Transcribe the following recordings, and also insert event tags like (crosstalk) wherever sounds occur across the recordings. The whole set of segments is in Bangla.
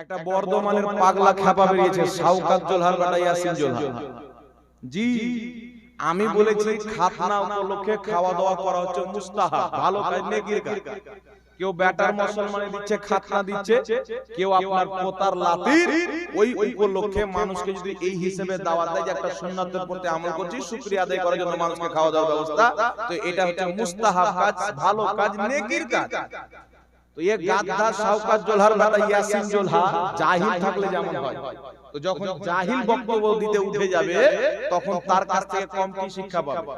একটা বর্ধমানের পাগলা খ্যাপা বেরিয়েছে শাওকাত জোলহার বেটা ইয়াসিন জোলহার। জি আমি বলেছি খাতনা উপলক্ষে খাওয়া দাওয়া করা হচ্ছে মুস্তাহাব। ভালো কাজ নেকির কাজ। কেউ ব্যাটার মুসলমানে দিচ্ছে খাতনা দিচ্ছে কেউ আপনার পোতার লাতির ওই উপলক্ষে মানুষকে যদি এই হিসেবে দাওয়াত দেয় যে একটা সুন্নাতের প্রতি আমল করছি শুকরিয়া আদায় করার জন্য মানুষকে খাওয়া দাওয়ার ব্যবস্থা। তো এটা হচ্ছে মুস্তাহাব কাজ ভালো কাজ নেকির কাজ। তো এই গাদ্দার শাওকাত জোলহার বেটা ইয়াসিন জোলহা জাহিল থাকলে যেমন হয়। তো যখন জাহিল বক্তব্য দিতে উঠে যাবে তখন তার কাছ থেকে কম কি শিক্ষা পাবে?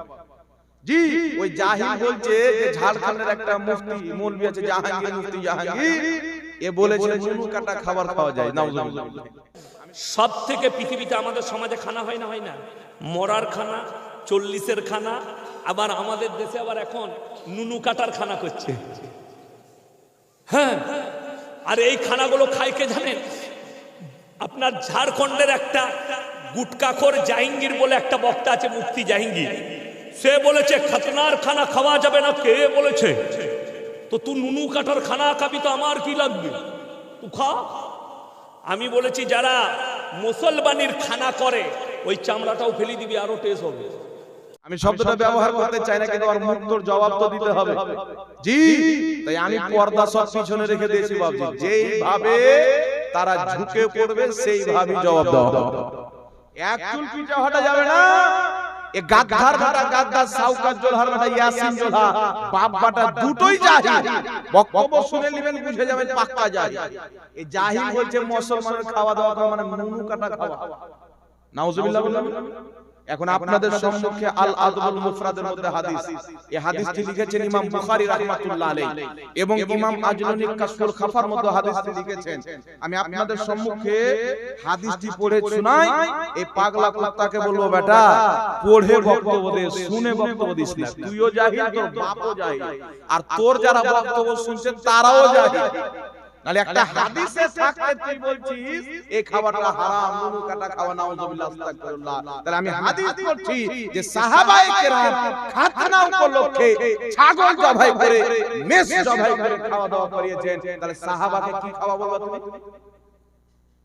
জি ওই জাহিল বলছে যে ঝাড়খণ্ডের একটা মুফতি মৌলভী আছে জাহাঙ্গীর মুফতি জাহাঙ্গীর। এ বলেছে কাটা খাবার খাওয়া যায় নাউজুবিল্লাহ সব থেকে পৃথিবীতে আমাদের সমাজে খানা হয় না হয় না? মরার খানা চল্লিশের খানা আবার আমাদের দেশে আবার এখন নুনু কাটার খানা করছে। হ্যাঁ। আর এই খানাগুলো খায় কে জানেন? আপনার ঝাড়খণ্ডের একটা গুটকাখোর জাহাঙ্গীর বলে একটা বক্তা আছে মুক্তি জাহাঙ্গীর। সে বলেছে, খাতনার খানা খাওয়া যাবে না। কে বলেছে? তো তুই নুনু কাটার খানা খাবি তো আমার কি লাগবে? তুই খা। আমি বলেছি, যারা মুসলমানির খানা করে, ওই চামড়াটাও ফেলে দিবি, আরও টেস্ট হবে। আমি শব্দটা ব্যবহার করতে চাই না কিন্তু আমার মুক্তর জবাব তো দিতে হবে। জি তাই আমি পর্দা সব পিছনে রেখে দিয়েছি বাবজি যেইভাবে তারা ঝুঁকে পড়বে সেইভাবেই জবাব দেওয়া হবে। এক চুল পিছা হটা যাবে না? এ গাদ্দার বেটা গাদ্দার সাউকাত জোলহার বেটা ইয়াসিন জোলহা বাপ বাটা দুটোই জাহিল। বক্তব্য শুনে নেবেন বুঝে যাবেন পাক্কা জাহিল। এই জাহিল বলছে মুসলমানের খাওয়া দাওয়া মানে নুনু কাটা খাওয়া। নাউজুবিল্লাহ বললাম এখন আপনাদের সম্মুখে আল আদবুল মুফরাদের মধ্যে হাদিস। এই হাদিসটি লিখেছেন ইমাম বুখারী রাহমাতুল্লাহ আলাইহি। এবং ইমাম আজলুনি কাশফুল খাফার মধ্যে হাদিসটি লিখেছেন। আমি আপনাদের সম্মুখে হাদিসটি পড়ে শোনাই। এই পাগলা কুত্তাকে বলব বেটা পড়ে বক্তব্য দে শুনে বক্তব্য দিস না তুইও জাহিল তোর বাপও জাহিল আর তোর যারা বক্তব্য শুনছে তারাও জাহিল নালে একটা হাদিসে থাকতে তুই বলছিস এই খাবারটা হারাম নুনু কাটা খাওয়া নাউজুবিল্লাহ আস্তাগফিরুল্লাহ। তাহলে আমি হাদিস পড়ছি যে সাহাবায়ে কেরাম খাতনা উপলক্ষে ছাগল জবাই করে মেষ জবাই করে খাওয়া দাওয়া করিয়েছেন। তাহলে সাহাবাকে কি খাওয়া বলবা তুমি?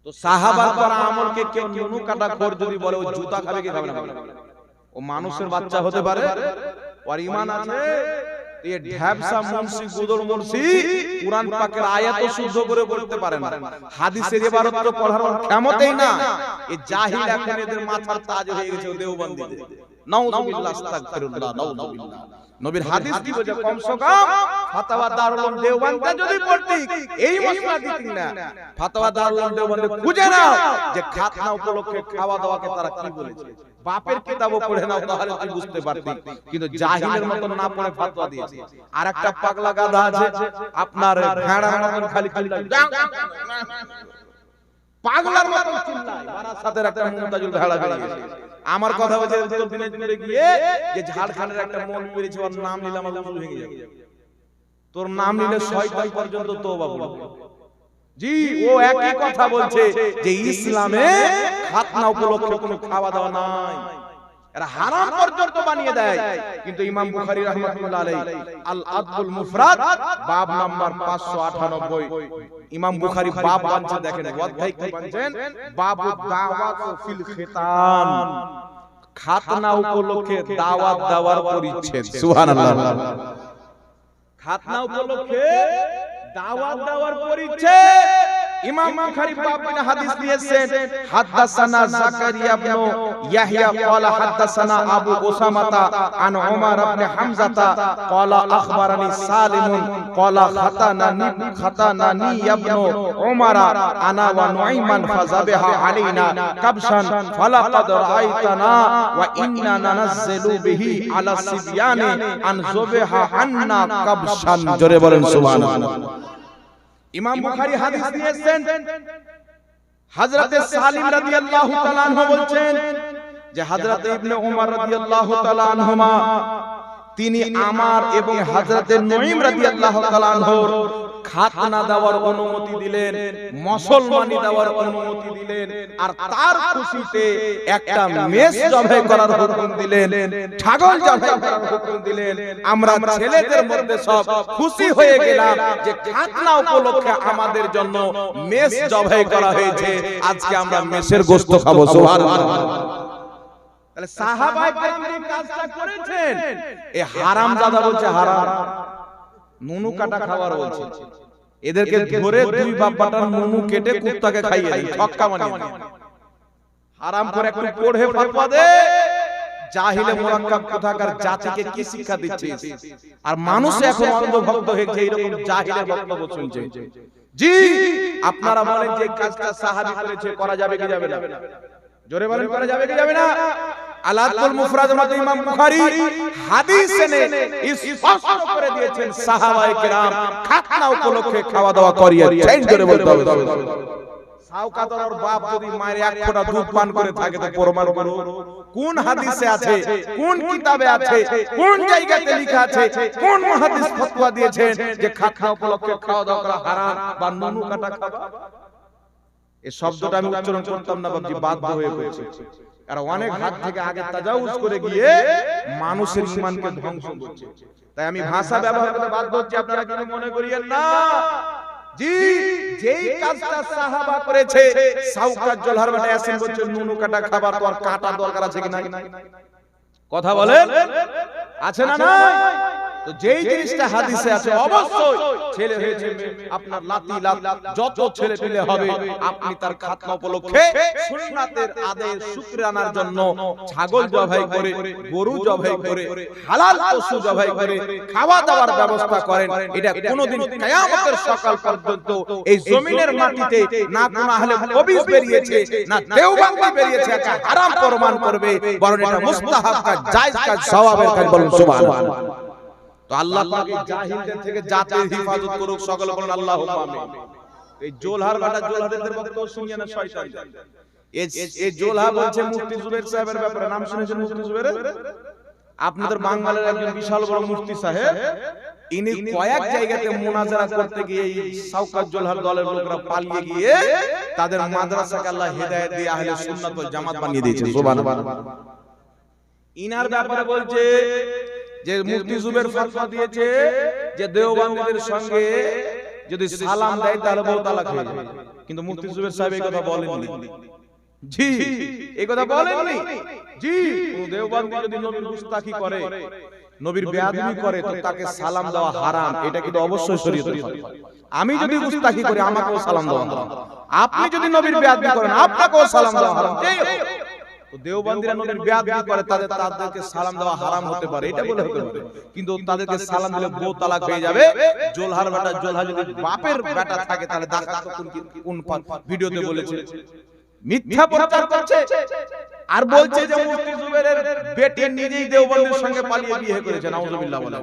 তো সাহাবার করা আমলকে কেউ নুনু কাটা খোর যদি বলে ও জুতা খাবে কি খাবে না ও মানুষের বাচ্চা হতে পারে? ওর ঈমান আছে? এই ঢ্যাবসা মুন্সি গুদর মুন্সি কুরআন পাকের আয়াত শুদ্ধ করে বলতে পারে না হাদিসের ইবারত তো পড়ার ক্ষমতাই না। এই জাহিল এখন এদের মাথার তাজ হয়ে গেছে নাউযুবিল্লাহ আস্তাগফিরুল্লাহ নাউযুবিল্লাহ নবীর হাদিস কি বলে কমসে কম ফাতাওয়া দারুল উলুম দেওবন্দে যদি পড়তি এই মশলা দিতি না ফাতাওয়া দারুল উলুম দেওবন্দে খুঁজে নাও যে খাতনা উপলক্ষে খাওয়া দাওয়াকে তারা কি বলেছে? বাপের কিতাবও পড়ে নাও তাহলে তুই বুঝতে পারতি। কিন্তু জাহিলের মতন না পড়ে ফতোয়া দিয়েছে। আর একটা পাগলা গাধা আছে আপনার ভেড়ার মতন খালি খালি পাগলার মতো চিল্লায়। বারাসাতের একটা মুমতাজুল ভেড়া বেরিয়ে গেছে আমার কথা হচ্ছে উত্তর দিনাজপুরে গিয়ে যে ঝাড়খণ্ডের একটা মন বেরিয়েছে ওর নাম নিলাম আমার উজু ভেঙে যাবে। তোর নাম নিলে শয়তান পর্যন্ত তওবা বলবে। জি ও একই কথা বলছে যে ইসলামে খাতনা উপলক্ষে কোনো খাওয়া দাওয়া নাই। এরা হারাম বানিয়ে দেয়। কিন্তু ইমাম মুফরাদ, বাব নাম্বার 598 ইমাম দাওয়াত খিতান। উপলক্ষে দাওয়াত দেওয়ার পরিচ্ছেদ খাতনা উপলক্ষে দাওয়াত দেওয়ার ইমাম বুখারী বাব বিন হাদিস দিয়েছেন হাদাসানা জাকারিয়া ইবনে ইয়াহইয়া ক্বালা হাদাসানা আবু উসামাতা আন উমার ইবনে হামজাতা ক্বালা আখবারানি সালিম ক্বালা খাতানানি খাতানানি ইবনে উমার আনা ওয়া নুঈমান ফাযাবাহা আলাইনা কাবশান ফালাকাদ রাআইতানা ওয়া ইন্না নানাজ্জিলু বিহি আলা সিবয়ানি আন যুবহা আন্না কাবশান জোরে বলেন সুবহানাল্লাহ। ইমাম বুখারী হাদিস দিয়েছেন। হযরতে সালিম রাদিয়াল্লাহু তাআলা আনহু বলছেন যে হযরত ইবনে ওমর রাদিয়াল্লাহু তাআলা আনহুমা তিনি আমার এবং হযরতে নঈম রাদিয়াল্লাহু তাআলা আনহুর খাতনা দেওয়ার অনুমতি দিলেন মুসলমানি দেওয়ার অনুমতি দিলেন আর তার খুশিতে একটা মেষ জবাই করার হুকুম দিলেন ছাগল জবাই করার হুকুম দিলেন আমরা ছেলেদের মধ্যে সব খুশি হয়ে গেলাম যে খাতনা উপলক্ষে আমাদের জন্য মেষ জবাই করা হয়েছে আজকে আমরা মেষের গোশত খাব। সুবহানাল্লাহ। তাহলে সাহাবায়ে কেরাম যে কাজটা করেছেন এ হারাম দাদা বলছে হারাম নুনু কাটা খাবার বলছে। এদেরকে ধরে দুই বাপ্পাটার নুনু কেটে কুত্তাকে খাইয়ে ছক্কা হারাম করে একটু পড়ে ফাতোয়া দে। জাহিলে মুরাক্কাব কোথাকার জাতিকে কি শিক্ষা দিচ্ছে আর মানুষ এখন অন্ধভক্ত হয়েছে এরকম জাহিলের বক্তব্য শুনছে। জি! আপনারা বলেন যে কাজটা সাহাবী করেছে করা যাবে কি যাবে না? জোরে বলেন করা যাবে কি যাবে না? আলাতুল মুফরাদ মত ইমাম বুখারী হাদিস এনে স্পষ্ট করে দিয়েছেন সাহাবায়ে কেরাম খাতনা উপলক্ষে খাওয়া দাওয়া করিয়েছেন জোরে বলতে হবে সাউকাতর বাপ যদি মায়ের এক ফোঁটা দুধ পান করে থাকে তো প্রমাণ করো কোন হাদিসে আছে কোন কিতাবে আছে কোন জায়গাতে লেখা আছে কোন মুহাদ্দিস ফতোয়া দিয়েছেন যে খাতনা উপলক্ষে খাওয়া দাওয়া করা হারাম বা নুনু কাটা খাওয়া? এই শব্দটা আমি উচ্চারণ করতাম না বাবজি বাধ্য হয়ে পড়েছে আর অনেক হাত থেকে আগে তাজাউজ করে গিয়ে মানুষের ইমানকে ধ্বংস করছে। তাই আমি ভাষা ব্যবহার করতে বাধ্য হচ্ছি আপনারা কেন মনে করিয়েন না? জি যেই কাজটা সাহাবা করেছে সাউকাত জলহার বাটা ইয়াসিন বলছে নুনু কাটা খাবার আর কাটা দরকার আছে কি নাই কথা বলেন? আছে না নাই? তো যেই জিনিসটা হাদিসে আছে অবশ্যই ছেলে হয়েছে আপনার লাতি লাত যত ছেলে পেলে হবে আপনি তার খাতনা উপলক্ষে সুন্নাতের আদেশ শুকরানার জন্য ছাগল জবাই করে গরু জবাই করে হালাল পশু জবাই করে খাওয়া দাওয়ার ব্যবস্থা করেন। এটা কোনোদিন কিয়ামতের সকাল পর্যন্ত এই জমিনের মাটিতে না কোনো আহলে কবিজ বেরিয়েছে না বেরিয়েছে হারাম প্রমাণ করবে বরং এটা মুস্তাহাব কাজ জায়েজ কাজ সওয়াবের কাজ বলুন সুবহানাল্লাহ তো আল্লাহ পাক এই জাহিলদের থেকে জাতির হিফাজত করুক সকলে বলুন আল্লাহুম্মা আমিন। এই জোলহার বাটা জোলহারদের বক্তব্য শুনিয়ে না শয়তান। এই এই জোলহা বলছে মুফতি জুবাইর সাহেবের ব্যাপারে নাম শুনেছেন মুফতি জুবাইরের আপনাদের বাঙালির একজন বিশাল বড় মুফতি সাহেব ইনি কয়েক জায়গাতে মুনাজারা করতে গিয়ে এই সাউকাত জোলহার দলের লোকরা পালিয়ে গিয়ে তাদের মাদ্রাসাকে আল্লাহ হেদায়েত দিয়ে আহলে সুন্নাত ওয়াল জামাত বানিয়ে দিয়েছে সুবহানাল্লাহ ইনার ব্যাপারে বলছে যে মুফতি জুবের ফতোয়া দিয়েছে যে দেওবন্দীদের সঙ্গে যদি সালাম দেয় তাহলে বউ তালাক হয়ে যাবে কিন্তু মুফতি জুবের সাহেব এই কথা বলেননি। জি এই কথা বলেননি। জি দেওবন্দী যদি নবীর গুস্তাখি করে নবীর বেয়াদবি করে তো তাকে সালাম দেওয়া হারাম। এটা কিন্তু অবশ্যই শরীয়তের ফতোয়া আমি যদি গুস্তাখি করি আমাকেও সালাম দেওয়া হারাম। আপনি যদি নবীর বেয়াদবি করেন আপনাকেও সালাম দেওয়া হারাম। যেই। তো দেওবন্দিরা নবীর বেয়াদবি করে তাদের তাদেরকে সালাম দেওয়া হারাম হতে পারে এটা বলে হতে পারে। কিন্তু তাদেরকে সালাম দিলে বউ তালাক হয়ে যাবে। জোলহার বেটা জোলহা যদি বাপের বেটা থাকে তাহলে দেখা কোন কোন ভিডিওতে বলেছে। মিথ্যা প্রচার করছে। আর বলছে যে মুফতি জুবেরের বেটি নিজেই দেওবন্দির সঙ্গে পালিয়ে বিয়ে করেছে নাউজুবিল্লাহ বলে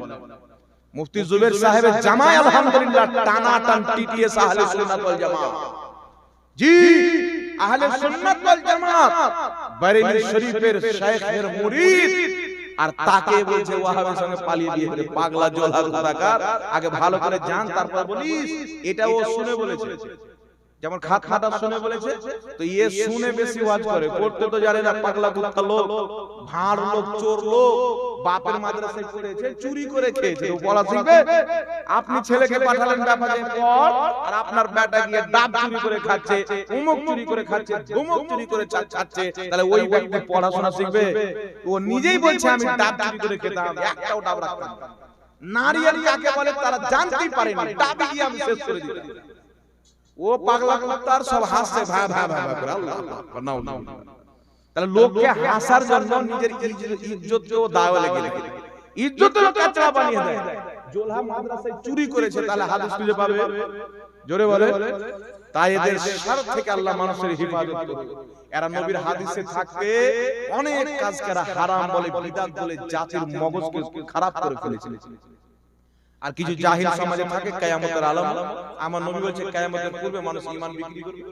মুফতি জুবের সাহেবের জামাই আলহামদুলিল্লাহ টানা টান টিটিএস আহলে সুন্নাত ওয়াল জামাত। জি আহলে সুন্নাত ওয়াল জামাত। বারেলি শরীফের শাইখের মুরিদ। আর তাকে বলছে ওয়াহাবের সঙ্গে পালিয়ে দিয়ে করে পাগলা জলহার কোথাকার আগে ভালো করে জান তারপর বলিস। এটা ও শুনে বলেছে। যেমন খাত খাতা শুনে বলেছে তো ইয়ে শুনে বেশি ওয়াজ করে। করতে তো জানে না পাগলা কুত্তা লোক। ভাঁড় লোক চোর লোক। বাপের মাদ্রাসায় পড়েছে চুরি করে খেয়েছে। বলা শিখবে? আপনি ছেলেকে পাঠালেন ব্যাপারে পর আর আপনার বেটা গিয়ে ডাব চুরি করে খাচ্ছে উমুক চুরি করে খাচ্ছে ধুমুক চুরি করে খাচ্ছে তাহলে ওই ব্যক্তি পড়াশোনা শিখবে। ও নিজেই বলছে আমি ডাব চুরি করে খেতাম একটাও ডাব রাখতাম না। নারিয়েল কাকে বলে তারা জানতেই পারেনি ডাবই গিয়ে আমি শেষ করে দিলাম ও পাগলা কুত্তার সব হাসছে ভা ভা ভা ভা করে আল্লাহ নাও নাও। তাহলে লোককে হাসার জন্য নিজের ইজ্জত- ইজ্জতকেও দাওয়া লেগে লেগে ইজ্জতের কাচড়া বানিয়ে দেয়। জোলহা মাদ্রাসায় চুরি করেছে তাহলে হাদিস খুঁজে পাবে। জোরে বলে তাই এদের শার থেকে আল্লাহ মানুষের হিফাজত করবে। এরা নবীর হাদিসে থাকতে অনেক কাজ করা হারাম বলে বিদাত বলে জাতির মগজকে খারাপ করে ফেলেছে। আর কিছু জাহিল সমাজে থাকে কিয়ামতের আলম। আমার নবী বলছে কিয়ামতের পূর্বে মানুষ ঈমান বিক্রি করবে।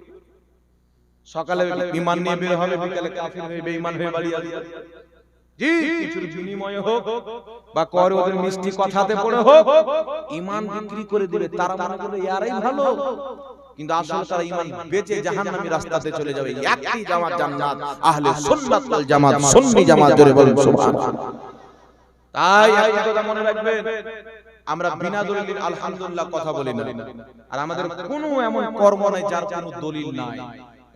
সকালে ঈমান নিয়ে বের হবে বিকালে কাফির হয়ে বেঈমান হয়ে বাড়ি আসবে। জি কিছুর বিনিময়ে হোক বা করে ওদের মিষ্টি কথাতে পড়ে হোক ইমান বিক্রি করে দিবে তারা মনে করবে ইয়ারাই ভালো। কিন্তু আসলে তারা ইমান বেচে জাহান্নামী রাস্তাতে চলে যাবে। একই জামাত জান্নাত। আহলে সুন্নাত ওয়াল জামাত। সুন্নি জামাত জোরে বলুন সুবহানাল্লাহ তাই একটা কথা মনে রাখবেন আমরা বিনা দলিল আলহামদুলিল্লাহ কথা বলি না। আর আমাদের কোনো এমন কর্ম নাই যার কোনো দলিল নাই।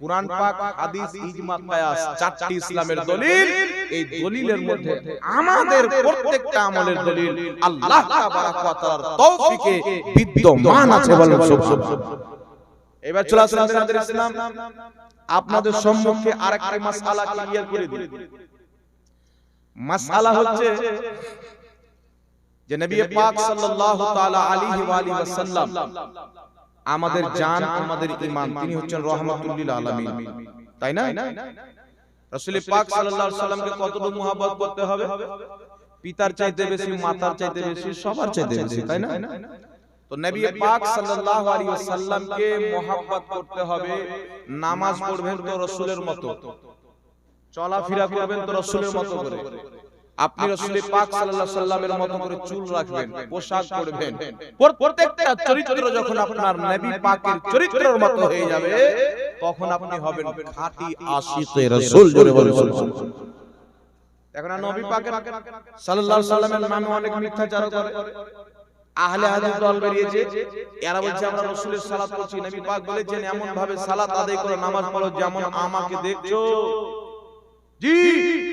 কোরআন পাক হাদিস ইজমা কিয়াস চারটি ইসলামের দলিল। এই দলিলের মধ্যে আমাদের প্রত্যেকটা আমলের দলিল আল্লাহ তাবারাক ওয়া তাআলার তৌফিকে বিদ্যমান আছে বলেন সুবহানাল্লাহ এবার চলে আসলাম আমাদের ইসলাম। আপনাদের সম্মুখে আরেকটা মাসআলা ক্লিয়ার করে দিই। মাসআলা হচ্ছে যে নবী পাক সাল্লাল্লাহু তাআলা আলাইহি ওয়া আলিহি ওয়াসাল্লাম আমাদের জান আমাদের ঈমান তিনি হচ্ছেন রহমাতুল লিল আলামিন। তাই না? রাসূল পাক সাল্লাল্লাহু আলাইহি সাল্লামকে কতটুকু মহব্বত করতে হবে? পিতার চাইতে বেশি মাতার চাইতে বেশি সবার চাইতে বেশি তাই না? তো নবী পাক সাল্লাল্লাহু আলাইহি ওয়াসাল্লামকে মহব্বত করতে হবে নামাজ পড়বেন তো রাসূলের মতো। চলাফেরা করবেন তো রাসূলের মতো করে। আপনি রাসূল পাক সাল্লাল্লাহু আলাইহি সাল্লামের মতো করে চুল রাখবেন পোশাক পরবেন। প্রত্যেকটা চরিত্র যখন আপনার নবী পাকের চরিত্রের মতো হয়ে যাবে তখন আপনি হবেন খাঁটি আশিকে রাসূল। জোরে বলুন। এখন আর নবী পাকের সাল্লাল্লাহু আলাইহি সাল্লামের নামে অনেক মিথ্যাচার করে। আহলে হাদিস দল বেরিয়েছে। এরা বলছে আমরা রাসূলের সালাত পড়ছি। নবী পাক বলেছেন এমন ভাবে সালাত আদায় করে নামাজ পড়ো যেমন আমাকে দেখছ। জি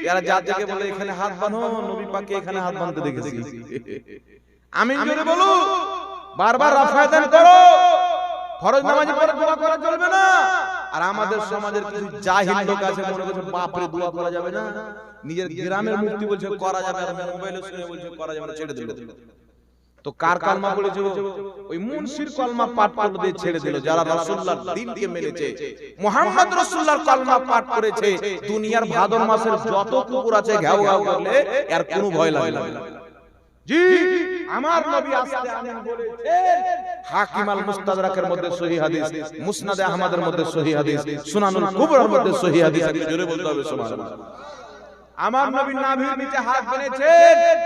এরা যা বলে এখানে হাত বাঁধো নবী পাককে এখানে হাত বাঁধতে দেখেছি। আমি বলো বারবার রাফায়দান করো। ফরজ নামাজি দোয়া করা চলবে না। আর আমাদের সমাজের কিছু জাহিল লোক আছে মনে করছে বাপরে দোয়া করা যাবে না। নিজের গ্রামের মুক্তি বলছে করা যাবে আর মোবাইলে শুনে বলছে করা যাবে না। ছেড়ে দিল। তো কার কালমা পড়েছে ওই মুনশির কলমা পাঠ করে দিয়ে ছেড়ে দিল যারা রাসূলুল্লাহর দিনকে মেনেছে মুহাম্মদ রাসূলুল্লাহর কলমা পাঠ করেছে দুনিয়ার ভাদর মাসের যত কুকুর আছে করলে এর কোনো ভয় লাগে না। জি আমার নবী আস্তে আমিন বলেছেন। হাকিম আল মুস্তাদরাকের মধ্যে সহিহ হাদিস মুসনাদ আহমদের মধ্যে সহিহ হাদিস সুনানুল কুবরার মধ্যে সহিহ হাদিস। জোরে বলতে হবে সুবহানাল্লাহ। আমার নবী নাভির নিচে হাত বেঁধেছেন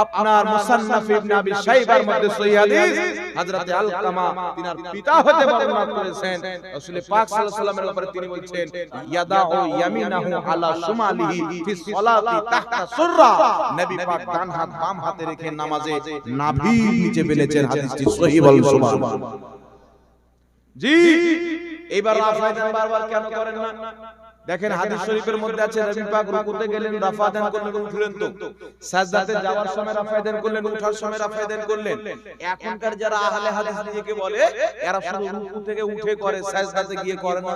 আপনার মুসান্নাফ ইবনে আবি শাইবার মধ্যে সহিহ হাদিস হযরত আলকামা তিনার পিতা হতে বর্ণনা করেছেন। রাসূল পাক সাল্লাল্লাহু আলাইহি ওয়াসাল্লামের তিনি বলছেন ইয়াদাউ ইয়ামিনাহু আলা শুমালিহি ফি সলাতি তাহতা সুররা। নবী পাক ডান হাত বাম হাতে রেখে নামাজে নাভির নিচে বেঁধেছেন হাদিসটি সহিহ বলেন সুবহানাল্লাহ জি। এবার রাফায়দান বারবার কেন করেন না? দেখেন হাদিস শরীফের মধ্যে আছে নবী পাক রুকুতে গেলেন রাফা দান করলেন উঠলেন তো সাজদাতে যাওয়ার সময় রাফা দান করলেন ওঠার সময় রাফা দান করলেন। এখনকার যারা আহলে হাদিস নিজেকে বলে এরা শুধু রুকু থেকে উঠে করে সাজদাতে গিয়ে করে না।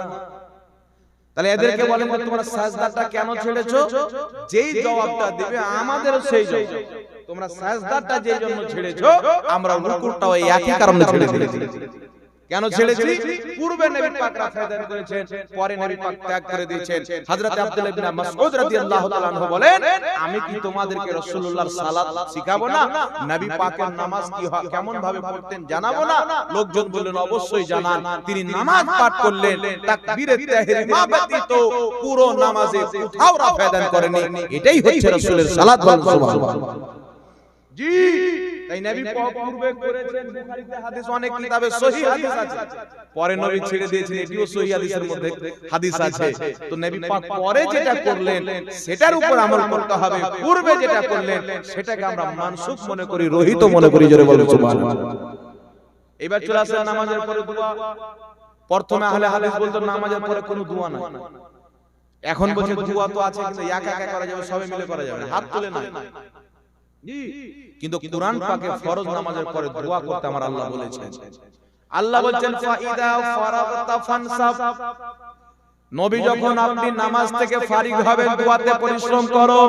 তাহলে এদেরকে বলেন যে তোমরা সাজদাটা কেন ছেড়েছো? যেই জবাবটা দিবে আমাদেরও সেই জবাব। তোমরা সাজদাটা যেই জন্য ছেড়েছো আমরা রুকুটাও একই কারণে ছেড়ে দিয়েছি। কেন ছেড়েছি? পূর্বে নবী পাক রাফায়দান করেছেন পরে নবী পাক ত্যাগ করে দিয়েছেন। হযরত আব্দুল্লাহ ইবনে মাসউদ রাদিয়াল্লাহু তাআলা আনহু বলেন আমি কি তোমাদেরকে রাসূলুল্লাহর সালাত শিখাবো না? নবী পাকের নামাজ কি হয়? কেমন ভাবে পড়তেন জানাব না? লোকজন বললেন অবশ্যই জানান। তিনি নামাজ পাঠ করলেন তাকবীরে তাহরিমা ব্যতীত পুরো নামাজে কোথাও রাফায়দান করেনি এটাই হচ্ছে রাসূলের সালাত বল সুবহানাল্লাহ। জি। তাই নবী পূর্বে করেছেন বুখারীতে হাদিস অনেক কিতাবে সহিহ হাদিস আছে। পরে নবী ছেড়ে দিয়েছেন এটিও সহিহ হাদিসের মধ্যে হাদিস আছে। তো নবী পাক পরে যেটা করলেন সেটার উপর আমল করতে হবে। পূর্বে যেটা করলেন সেটাকে আমরা মানসুখ মনে করি রহিত মনে করি জোরে বলুন সুবহানাল্লাহ। এবার চলে আসেন নামাজের পরে দোয়া। প্রথমে আহলে হাদিস বলতো নামাজের পরে কোনো দোয়া নাই। এখন বলছে দোয়া তো আছে কিন্তু একা একা করা যাবে সবাই মিলে করা যাবে হাত তুলে না কিন্তু কোরআন পাকে ফরজ নামাজের পরে দোয়া করতে আমার আল্লাহ বলেছেন। আল্লাহ বলছেন ফাইদা ফারাগতা ফানসাব। নবী যখন আপনি নামাজ থেকে ফারিগ হবেন দোয়াতে পরিশ্রম করো।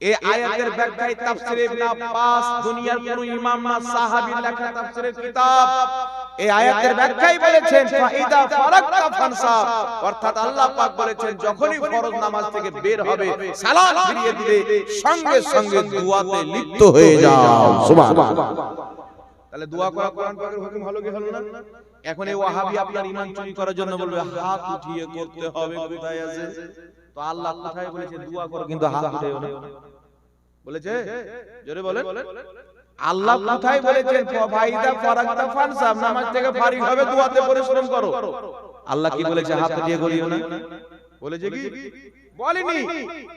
এই আয়াতের ব্যাখ্যায় তাফসীর ইবনে আব্বাস দুনিয়ার কোন ইমাম না সাহাবী লেখা তাফসীরের কিতাব। এই আয়াতের ব্যাখ্যায় বলেছেন ফাইদা ফারাগতা ফানসাব অর্থাৎ আল্লাহ পাক বলেছেন যখনই ফরজ নামাজ থেকে বের হবে সালাম ফিরিয়ে দিলে সঙ্গে সঙ্গে দোয়াতে লিপ্ত হয়ে যাও। সুবহানাল্লাহ তাহলে দোয়া করা কোরআন পাকের হুকুম হলো কি হলো না? এখন এই ওয়াহাবি আপনার ঈমান চুরি করার জন্য বলবে হাত উঠিয়ে করতে হবে কোথায় আছে? তো আল্লাহ কোথায় বলেছে দোয়া করো কিন্তু হাত উঠেও না বলেছে? জোরে বলেন। আল্লাহ কোথায় বলেছেন ফাইদা ফারাগতা ফানসাব নামাজ থেকে ফারিগ হবে দোয়াতে পরিশ্রম করো। আল্লাহ কি বলেছে হাত দিয়ে গড়িও না? বলেছে কি? বলেনি।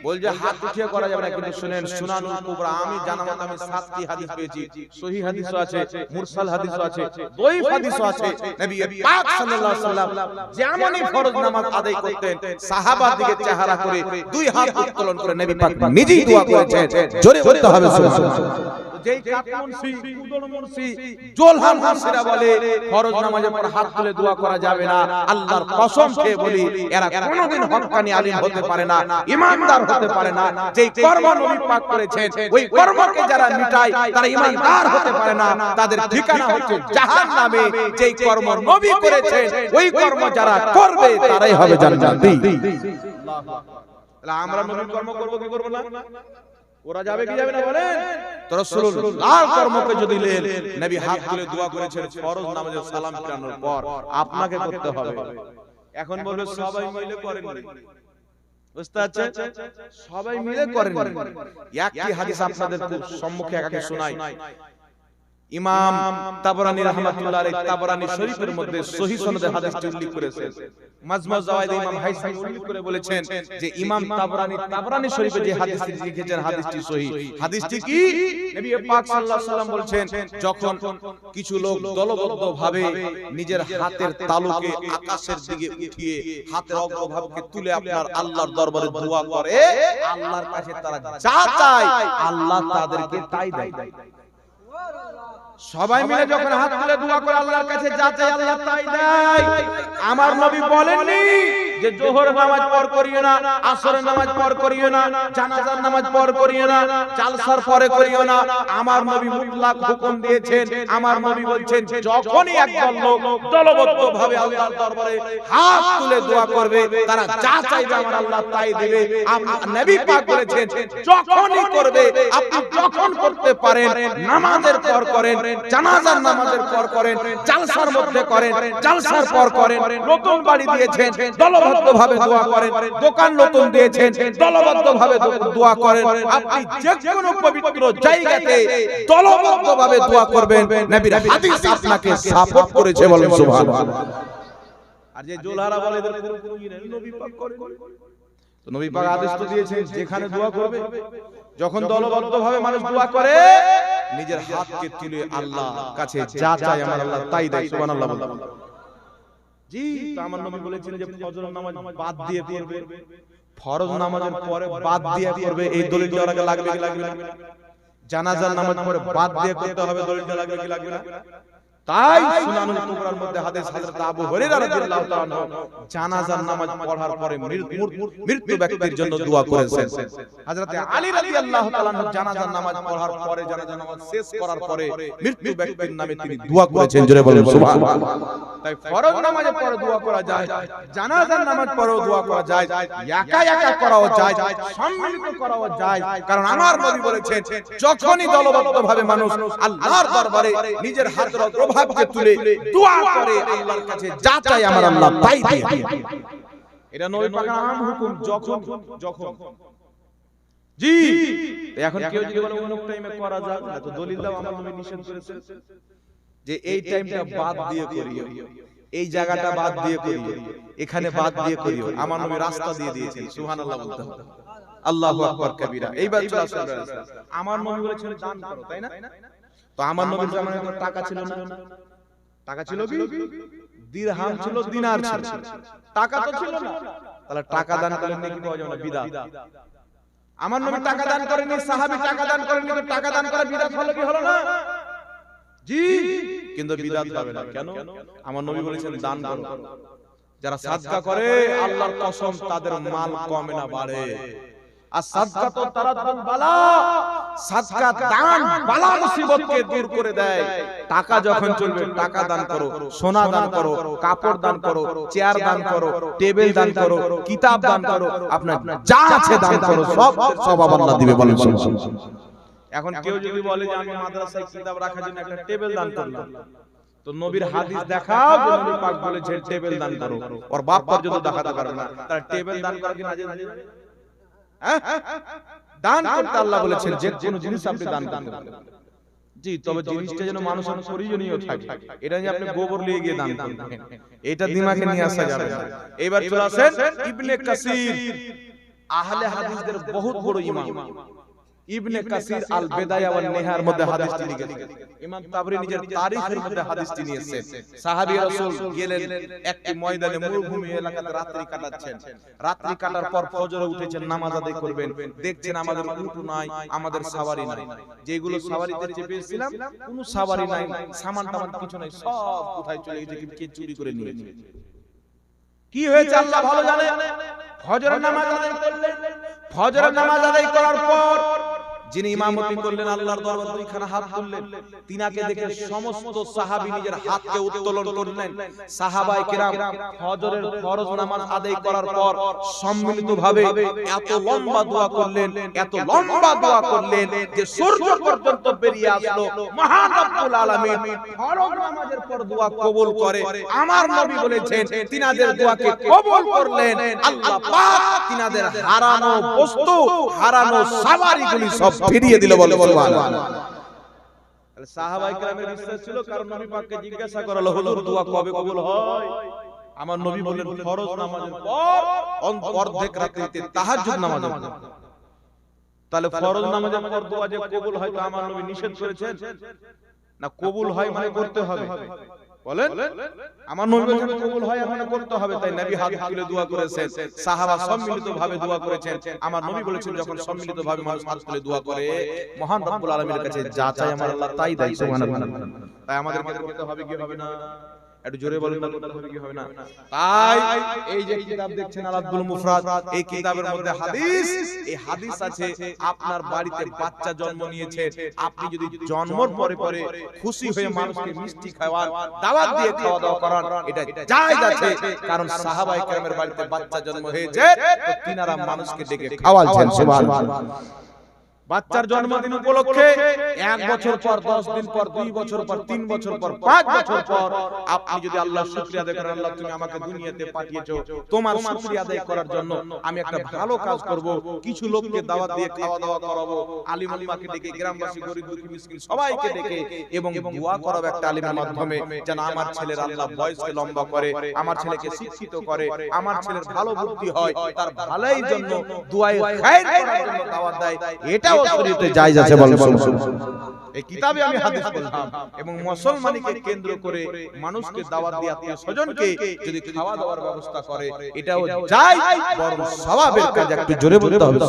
বলছে হাত উঠিয়ে করা যাবে না কিন্তু শুনেন সুনানুল কুবরা আমি জানা আমি সাতটি হাদিস পেয়েছি সহিহ হাদিসও আছে মুরসাল হাদিসও আছে দইফ হাদিসও আছে নবী পাক সাল্লাল্লাহু আলাইহি সাল্লাম যেমনই ফরজ নামাজ আদায় করতেন সাহাবার দিকে চেহারা করে দুই হাত উত্তোলন করে নবী পাক নিজেই দোয়া করেছেন জোরে বলতে হবে সুবহানাল্লাহ। যেই কাতমনসি উদরমনসি জোলহান মুনসিরা বলে ফরজ নামাজের পর হাত তুলে দোয়া করা যাবে না আল্লাহর কসম খেয়ে বলি এরা কোনোদিন হক্কানি আলিম হতে পারে না ইমানদার হতে পারে না। যেই কর্ম নবী পাক করেছেন ওই কর্মকে যারা মিটায় তারা ইমানদার হতে পারে না। তাদের ঠিকানা হচ্ছে জাহান্নামে যেই কর্ম নবী করেছেন ওই কর্ম যারা করবে তারাই হবে জান্নাতি। তাহলে আমরা নবীর কর্ম করব কি করব না? ওরা যাবে কি যাবে না বলেন? তো রাসূলুল্লাহ কর্মকে যদি লেন নবী হাত তুলে দোয়া করেছেন ফরজ নামাজের সালাম ফিরানোর পর আপনাকে করতে হবে। এখন বলবে সবাই মিলে করেন বুঝতে সবাই মিলে করেন। একটি হাদিস আপনাদের সম্মুখে একাকে শোনাই। ইমাম তাবরানী রাহমাতুল্লাহ আলাইহি তাবরানী শরীফের মধ্যে সহিহ সনদে হাদিসটি উল্লেখ করেছেন। মাজমা জাওয়াইদ ইমাম হাইসামি উল্লেখ করে বলেছেন যে ইমাম তাবরানী তাবরানী শরীফে যে হাদিসটি লিখেছেন হাদিসটি সহিহ হাদিসটি কি? নবী পাক সাল্লাল্লাহু আলাইহি সাল্লাম বলছেন যখন কিছু লোক দলবদ্ধভাবে নিজের হাতের তালুকে আকাশের দিকে উঠিয়ে হাতের অগ্রভাগকে তুলে আপনার আল্লাহর দরবারে দোয়া করে। আল্লাহর কাছে তারা যা চায় আল্লাহ তাদেরকে তাই দেয়। সবাই মিলে যখন হাত তুলে দোয়া করে আল্লাহর কাছে যা চাই আল্লাহ তাই দেয়। আমার নবী বলেননি যে জোহর নামাজ পর করিও না আসরের নামাজ পর করিও না জানাজার নামাজ পর করিও না জালসার পরে করিও না। আমার নবী মুতলাক হুকুম দিয়েছেন। আমার নবী বলছেন যখনই একদল লোক দলবদ্ধভাবে আল্লাহর দরবারে হাত তুলে দোয়া করবে তারা যা চাইবে আমার আল্লাহ তাই দেবে। আম- নবী পাক বলেছেন যখনই করবে আপনি যখন করতে পারেন নামাজের পর করেন জানাজার নামাজের পর করেন, জালসার মধ্যে করেন, জালসার পর করেন, নতুন বাড়ি দিয়েছেন, দলবদ্ধভাবে দোয়া করেন, দোকান নতুন দিয়েছেন, দলবদ্ধভাবে দোয়া করেন। আপনি যে কোনো পবিত্র জায়গাতে দলবদ্ধভাবে দোয়া করবেন, নবীর হাদিস আপনাকে সাপোর্ট করেছে বলেন সুবহানাল্লাহ। আর যে জোলহারা বলে এদের কোনো কোনো নবী পাক করেন। তো নবী পাক আদেশ তো দিয়েছেন, যেখানে দোয়া করবে যখন দলবদ্ধভাবে মানুষ দোয়া করে নিজের হাতকে তুলে আল্লাহ কাছে যা চায় আমার আল্লাহ তাই দেয় সুবহানাল্লাহ বলুন। জি তো আমার নবী বলেছেন যে ফজর নামাজ বাদ দিয়ে করবে ফরজ নামাজের পরে বাদ দিয়ে করবে এই দলিল দেওয়ার আগে লাগবে কি লাগবে না? জানাজার নামাজ পরে বাদ দিয়ে করতে হবে দলিলটা লাগবে কি লাগবে না? তাই সুনানুল কুবরার মধ্যে হাদিস হযরত আবু হুরায়রা রাদিয়াল্লাহু তাআলা জানাজার নামাজ পড়ার পরে মৃত্যু ব্যক্তির জন্য দোয়া করেছেন। হযরত আলী রাদিয়াল্লাহু তাআলা জানাজার নামাজ পড়ার পরে জানাজার নামাজ শেষ করার পরে মৃত্যু ব্যক্তির নামে তিনি দোয়া করেছেন জোরে বলেন সুবহানাল্লাহ তাই ফরজ নামাজের পরে দোয়া করা যায় জানাজার নামাজ পরেও দোয়া করা যায় একা একা করাও যায় সম্মিলিত করাও যায়। কারণ আমার নবী বলেছেন যখনই দলবদ্ধভাবে মানুষ আল্লাহর দরবারে নিজের হাতের প্রভাবকে তুলে দোয়া করে আল্লাহর কাছে যা চাই আমার আল্লাহ তাই দিয়ে এটা নবী পাকের আম হুকুম যখন যখন জি। এখন কেউ যদি বলে অমুক টাইমে করা যায় না তো দলিল দাও আমার নবী নিষেধ করেছে। যে এই টাইমটা বাদ দিয়ে করিও। এই জায়গাটা বাদ দিয়ে করিও। এখানে বাদ দিয়ে করিও। আমার নবী রাস্তা দিয়ে দিয়েছেন। সুবহানাল্লাহ বলতে হবে। আল্লাহু আকবার কবিরা এইবার চলে আসুন। আমার নবী বলেছেন দান করো তাই না? তো আমার নবীর জামানায় তো টাকা ছিল না? টাকা ছিল কি? দিরহাম ছিল দিনার ছিল টাকা তো ছিল না। তাহলে টাকা দান করলে নাকি পাওয়া যাবে না বিদা আমার নবী টাকা দান করেনি সাহাবী টাকা দান করেনি তো টাকা দান করে বিদাত হলো কি হলো না? জি। কিন্তু বিদাত হবে না কেন? আমার নবী বলেছেন দান করো। যারা সাদকা করে আল্লাহর কসম তাদের মাল কমে না বাড়ে। আর সাদকা তো বালা। সাদকা দান বালা মুসিবতকে দূর করে দেয়। টাকা যখন চলবে টাকা দান করো সোনা দান করো কাপড় দান করো চেয়ার দান করো টেবিল দান করো কিতাব দান করো আপনার যা আছে দান করো সব সব আল্লাহ দিবে বলেন এখন কেউ যদি বলে যে আমি মাদ্রাসায় কিতাব রাখার জন্য একটা টেবিল দান করলাম। তো নবীর হাদিস দেখাও যে নবী পাক বলেছে টেবিল দান করো। ওর বাপ পর্যন্ত দেখাতে পারবে না তার টেবিল দান করা কি দান করতে আল্লাহ বলেছেন যে কোনো জিনিস আপনি দান করতে পারেন জি তবে জিনিসটা যেন মানুষের প্রয়োজনীয় থাকে। এটা যে আপনি গোবর নিয়ে গিয়ে দান করবেন। এটা দিমাগে নিয়ে আসা যাবে না। এবার চলে আসেন ইবনে কাসির। আহলে হাদিসদের বহুত বড় ইমাম। ইবনে কাসির আল বেদায়া ওয়ান নিহার মধ্যে হাদিসটি লিখেছেন। ইমাম তাবরি নিজের তারিখের মধ্যে হাদিসটি নিয়েছেন। সাহাবী রাসূল গেলেন একটি ময়দানে মরুভূমি এলাকাতে রাত্রি কাটাচ্ছেন। রাত্রি কাটার পর ফজরে উঠেছেন নামাজ আদায় করবেন। দেখছেন আমাদের উট নাই আমাদের সাওয়ারি নাই। যেগুলো সাওয়ারিতে চেপেছিলাম কোনো সাওয়ারি নাই সামান টামান কিছু নাই সব কোথায় চলে গেছে কে চুরি করে নিয়ে গেছে। কি হয়েছে আল্লাহ ভালো জানে? ফজরের নামাজ আদায় করলেন। ফজরের নামাজ আদায় করার পর যিনি ইমামতি করলেন, আল্লাহর দরবার দুইখানা হাত তুললেন। তিনাকে দেখে সমস্ত সাহাবী নিজের হাতকে উত্তোলন করলেন। সাহাবায়ে কিরাম ফজরের ফরজ নামাজ আদায় করার পর সম্মিলিতভাবে এত লম্বা দোয়া করলেন, এত লম্বা দোয়া করলেন যে সূর্য পর্যন্ত বেরিয়ে আসলো। মহান রব্বুল আলামিন ফরজ নামাজের পর দোয়া কবুল করে। আমার নবী বলেছেন, তিনাদের দোয়াকে কবুল করলেন। আল্লাহ পাক তিনাদের হারানো বস্তু, হারানো সাওয়ারিগুলি সব ফিরিয়ে দিল বলে কেরামের বিশ্বাস ছিল কারণ নবী পাককে জিজ্ঞাসা করা হলো হুজুর দোয়া কবে কবুল হয়? আমার নবী বললেন ফরজ নামাজের পর অর্ধেক রাত্রিতে তাহাজ্জুদ নামাজের পর। তাহলে ফরজ নামাজের পর দোয়া যে কবুল হয় তো আমার নবী নিষেধ করেছেন? না কবুল হয় মানে করতে হবে। বলেন? আমার নবী বলেছেন কবুল হয় করতে হবে। তাই নবী হাত তুলে দোয়া করেছেন সাহাবা সম্মিলিত ভাবে দোয়া করেছেন। আমার নবী বলেছেন যখন মানুষ হাত তুলে দোয়া করে মহান রব্বুল আলামিনের কাছে যা চাই আমার আল্লাহ তাই দেয় সুবহানাল্লাহ। তাই আমাদের করতে হবে কি হবে না? একটু জোরে বলেন হবে কি হবে না? তাই এই যে কিতাব দেখছেন আল আব্দুল মুফরাদ এই কিতাবের মধ্যে হাদিস এই হাদিস আছে আপনার বাড়িতে বাচ্চা জন্ম নিয়েছে আপনি যদি জন্মর পরে পরে খুশি হয়ে মানুষকে মিষ্টি খাওয়ান দাওয়াত দিয়ে খাওয়া দাওয়া করান এটা জায়েজ আছে কারণ সাহাবায়ে কেরামের বাড়িতে বাচ্চা জন্ম হয়েছে তো তিনারা মানুষকে ডেকে খাওয়ালছেন সুবহানাল্লাহ বাচ্চার জন্মদিন উপলক্ষে এক বছর পর দশ দিন পর দুই বছর পর তিন বছর পর পাঁচ বছর পর আপনি যদি আল্লাহ শুক্রিয়া আদায় করেন আল্লাহ তুমি আমাকে দুনিয়াতে পাঠিয়েছো। তোমার শুক্রিয়া আদায় করার জন্য আমি একটা ভালো কাজ করব কিছু লোককে দাওয়াত দিয়ে খাওয়া দাওয়া করাবো আলিম আলিমাকে ডেকে গ্রামবাসী গরিব দুঃখী মিসকিন সবাইকে ডেকে এবং দোয়া করাবো একটা আলিমের মাধ্যমে যেন আমার ছেলের আল্লাহ বয়সকে লম্বা করে আমার ছেলেকে শিক্ষিত করে আমার ছেলের ভালো বুদ্ধি হয় তার ভালোই জন্য দোয়ায় খায়ের করার জন্য দাওয়াত দেয় এটাও শরীয়তে জায়েজ আছে বলেন এই কিতাবে আমি হাদিস বললাম এবং মুসলমানিকে কেন্দ্র করে মানুষকে দাওয়াত দিয়ে আত্মীয় স্বজনকে যদি খাওয়া দাওয়ার ব্যবস্থা করে এটাও জায়েজ বরং সওয়াবের কাজ একটু জোরে বলতে হবে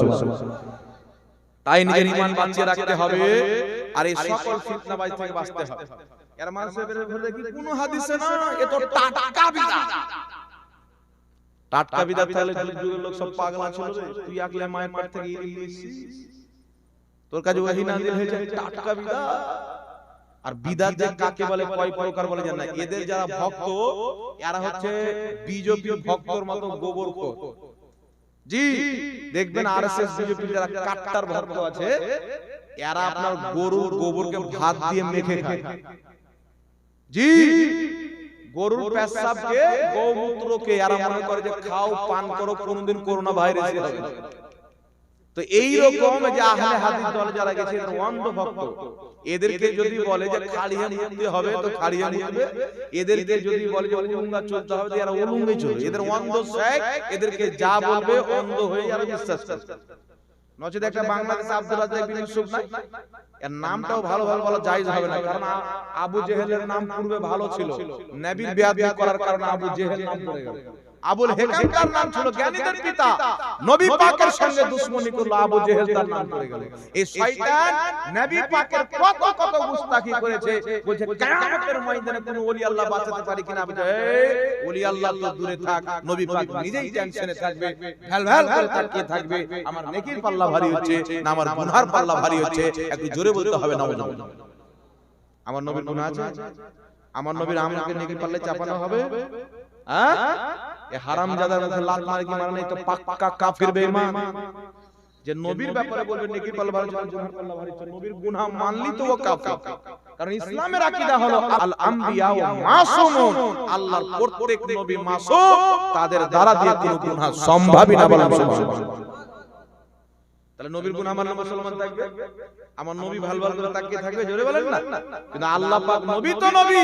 তাই নিজের ঈমান বাঁচিয়ে রাখতে হবে আর এই সকল ফিতনাবাজ থেকে বাঁচতে হবে। এর মানুষের বের দেখি কোন হাদিসে না এ তো টাটকা বিদা। টাটকা বিদা তাহলে যুগের লোক সব পাগলা ছিল তুই আগলে মায়ের পেট থেকে ইলিশ তোর কাছে ওয়াহি নাজিল হয়েছে টাটকা বিদা। আর বিদাত যে কাকে বলে কয় প্রকার বলে জানা এদের যারা ভক্ত এরা হচ্ছে বিজেপি ভক্তর মতো গোবর খোর জি দেখবেন আরএসএস বিজেপি যারা কাট্টার ভক্ত আছে এরা আপনার গরুর গোবরকে ভাত দিয়ে মেখে খায়। জি গরুর পেশাবকে গৌমূত্রকে এরা মনে করে যে খাও পান করো কোনোদিন করোনা ভাইরাস হবে না। তো এই রকম যে আহলে হাদিস দলে যারা গেছে অন্ধ ভক্ত। এদেরকে যদি বলে যে খাড়িয়া মুক্তি হবে তো খাড়িয়া মুক্তি এদেরকে যদি বলে যে উলুঙ্গা চলতে হবে এরা উলুঙ্গে চলবে। এদের অন্ধ শেখ এদেরকে যা বলবে অন্ধ হয়ে যারা বিশ্বাস করবে। নচেত একটা বাংলাদেশ আব্দুল রাজ্জাক বিন ইউসুফ নাই? এর নামটাও ভালো ভালো বলা জায়েজ হবে না কারণ আবু জেহেলের নাম পূর্বে ভালো ছিল। নবীর বেয়াদবি করার কারণে আবু জেহেল নাম পড়ে গেল। আবুল হেকাম তার নাম ছিল জ্ঞানীদের পিতা। নবী পাকের সঙ্গে দুশমনি করল আবু জেহেল তার নাম পড়ে গেল। এই শয়তান নবী পাকের কত কত গুস্তাখি করেছে বলছে কিয়ামতের ময়দানে কোন ওলি আল্লাহ বাঁচাতে পারে কিনা আমি বলছি, ওলি আল্লাহ তো দূরে থাক নবী পাক নিজেই টেনশনে থাকবে ভ্যাল ভ্যাল করে তাকিয়ে থাকবে আমার নেকির পাল্লা ভারী হচ্ছে না আমার গুনহার পাল্লা ভারী হচ্ছে একটু জোরে বলতে হবে না আমার নবীর গুনাহ আছে আমার নবীর আমলকে নেকির পাল্লায় চাপানো হবে এ হারাম জাদার মুখে লাত মারে কি মারা নেই? তো পাক্কা কাফির বেঈমান। যে নবীর ব্যাপারে বলবে গুনাহ মানলি তো ও কাফির। কারণ ইসলামের আকীদা হলো আল আম্বিয়া ওয়া মাসুমুন আল্লাহর প্রত্যেক নবী মাসুম। তাদের দ্বারা দিয়ে কোনো গুনাহ সম্ভবই না তাহলে নবীর আমার মুসলমান থাকবে। আমার নবী ভালো ভালো করে তাকিয়ে থাকবে জোরে বলেন না? কিন্তু আল্লাহ পাক নবী তো নবী।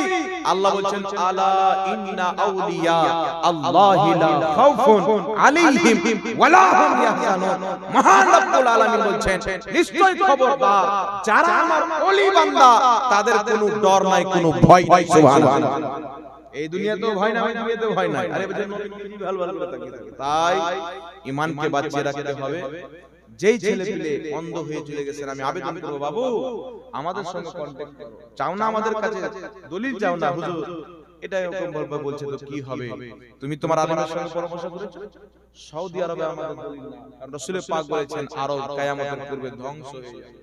আল্লাহ বলছেন আলা ইন্না আউলিয়া আল্লাহি লা খাউফুন আলাইহিম ওয়ালা হুম ইয়াহজানুন। মহান রব্বুল আলামিন বলছেন নিশ্চয় খবরদার যারা আমার ওলি বান্দা তাদের কোনো ডর নাই কোনো ভয় নাই সুবহানাল্লাহ। এই দুনিয়াতেও ভয় না ওই দুনিয়াতেও ভয় নাই। আরে নবী নবী ভালো ভালো করে তাকিয়ে থাকবে তাই ঈমানকে বাঁচিয়ে রাখতে হবে। যেই ছেলে পেলে অন্ধ হয়ে চলে গেছেন আমি আবেদন করব বাবু আমাদের সঙ্গে কন্ট্যাক্ট করো। চাও না আমাদের কাছে? দলিল চাও না হুজুর? এটা এরকম বলবে বলছে তো কি হবে? তুমি তোমার আলেমের সঙ্গে পরামর্শ করেছ? সৌদি আরবে আমাদের দলিল না কারণ রাসূল পাক বলেছেন আরব কিয়ামতের পূর্বে ধ্বংস হয়ে যাবে।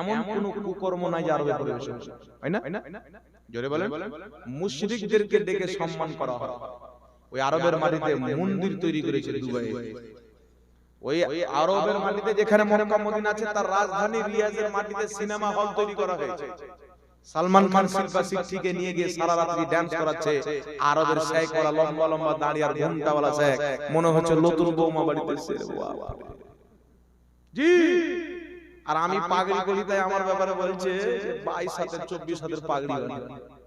এমন কোন কুকর্ম নাই যে আরবে পরিবেশ হয় না? জোরে বলেন। মুশরিকদেরকে ডেকে সম্মান করা হয়। ওই আরবের মাটিতে মন্দির তৈরি করেছে দুবাইয়ে ওই আরবের মাটিতে যেখানে মক্কা মদিনা আছে তার রাজধানী রিয়াজের মাটিতে সিনেমা হল তৈরি করা হয়েছে। সালমান খান শিল্পা শিক্ষিকে নিয়ে গিয়ে সারা রাত্রি ডান্স করাচ্ছে। আরবের শেখ ওরা লম্বা লম্বা দাঁড়িয়ে আর ঘুমটাওয়ালা শেখ। মনে হচ্ছে বৌমা বাড়িতে। জি। আর আমি পাগড়ি তাই আমার ব্যাপারে বলছে বাইশ হাতের চব্বিশ হাতের পাগড়ি। বানিয়ে।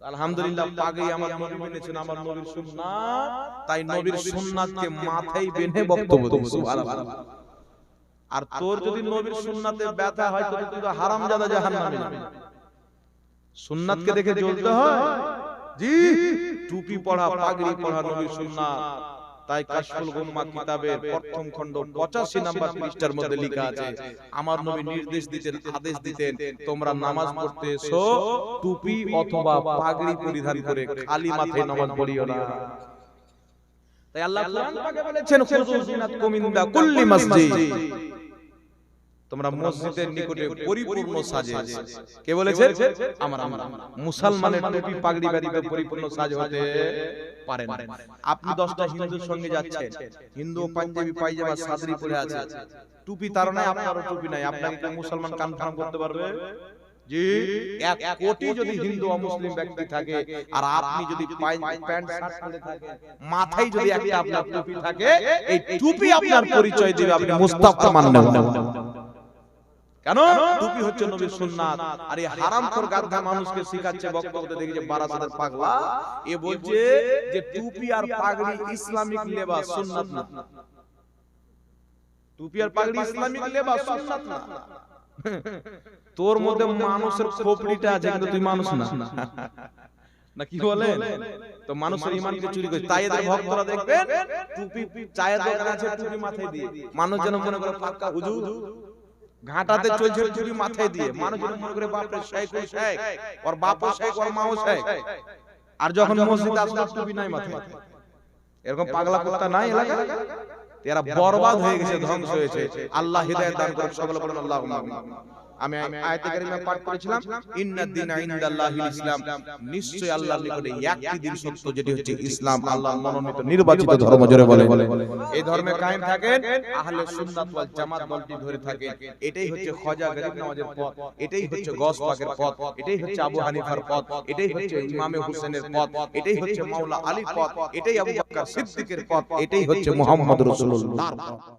আলহামদুলিল্লাহ পাগড়ি আমার নবী মেনেছেন আমার নবীর সুন্নাত। তাই নবীর সুন্নাতকে মাথায় বেঁধে বক্তব্য দেব। সুবহানাল্লাহ। আর তোর যদি নবীর সুন্নাতে ব্যথা হয় তো তুই তো হারামজাদা জাহান্নামে সুন্নাতকে দেখে জ্বলতে হয়। জি টুপি পড়া পাগড়ি পড়া নবীর সুন্নাত। তাই কাশফুল গুম্মা কিতাবের প্রথম খণ্ড 85 নাম্বার পৃষ্ঠার মধ্যে লেখা আছে, আমার নবী নির্দেশ দিতেন, আদেশ দিতেন, তোমরা নামাজ পড়তে এসো, টুপি অথবা পাগড়ি পরিধান করে খালি মাথায় নামাজ পড়িও না। তাই আল্লাহ কোরআন পাকে বলেছেন খুযু জিনাতকুম ইনদা কুল্লি মসজিদ। তোমরা মসজিদের নিকটে পরিপূর্ণ সাজে। কে বলেছে? আমার মুসলমানের টুপি পাগড়ি বাড়িতে পরিপূর্ণ সাজ হতে পারে না। আপনি দশটা হিন্দুর সঙ্গে যাচ্ছেন। হিন্দু পাঞ্জাবি পায়জামা সাদরি পরে আছে। টুপি তার নাই আপনারও টুপি নাই। আপনাকে মুসলমান কনফার্ম করতে পারবে? জি এক কোটি যদি হিন্দু অমুসলিম ব্যক্তি থাকে আর আপনি যদি প্যান্ট শার্ট পরে থাকেন মাথায় যদি একটা আপনার টুপি থাকে এই টুপি আপনার পরিচয় দিবে আপনি মুস্তাফা মানবেন কেন? টুপি হচ্ছে নবীর সুন্নাত। আর এই হারামখোর গাধা মানুষকে শিখাচ্ছে বক্তব্য দেখি যে বারাসাতের পাগলা। এ বলছে যে টুপি আর পাগড়ি ইসলামিক লেবাস সুন্নাত না। টুপি আর পাগড়ি ইসলামিক লেবাস সুন্নাত না। তোর মধ্যে মানুষের খোপড়িটা আছে কিন্তু তুই মানুষ না। (laughs) না। কি বলে? তো মানুষের ইমানকে চুরি করে তাই এদের ভক্তরা দেখবেন টুপি চায়ের দোকান আছে টুপি মাথায় দিয়ে। মানুষ যেন মনে করে পাক্কা হুজুর ঘাটাতে চলছে চুরি মাথায় দিয়ে মানুষ মনে করে বাপরে শেখ ওই শেখ ওর বাপও শেখ ওর মাও শেখ আর যখন মসজিদে আসলে টুপি নাই মাথায়। এরকম পাগলা কুত্তা নাই এলাকা এরা বরবাদ হয়ে গেছে ধ্বংস হয়েছে। আল্লাহ হৃদয় দান করুন সকলে বলুন আল্লাহ আমি আয়াতে কারিমে পাঠ করেছিলাম ইন্নাদ দিন ইনদাল্লাহিল ইসলাম নিশ্চয় আল্লাহর নিকটে একটি দিন সত্য যেটি হচ্ছে ইসলাম মনোনীত নির্বাচিত ধর্ম জোরে বলে। এই ধর্মে কায়েম থাকেন আহলে সুন্নাত ওয়াল জামাত দলটি ধরে থাকেন। এটাই হচ্ছে খাজা গরিব পথ। এটাই হচ্ছে গস পাকের পথ। এটাই হচ্ছে আবু হানিফার পথ। এটাই হচ্ছে ইমামে হোসেনের পথ। এটাই হচ্ছে আলীর পথ। এটাই আবু বকর সিদ্দিকের পথ। এটাই হচ্ছে মুহাম্মদ রাসূলুল্লাহর পথ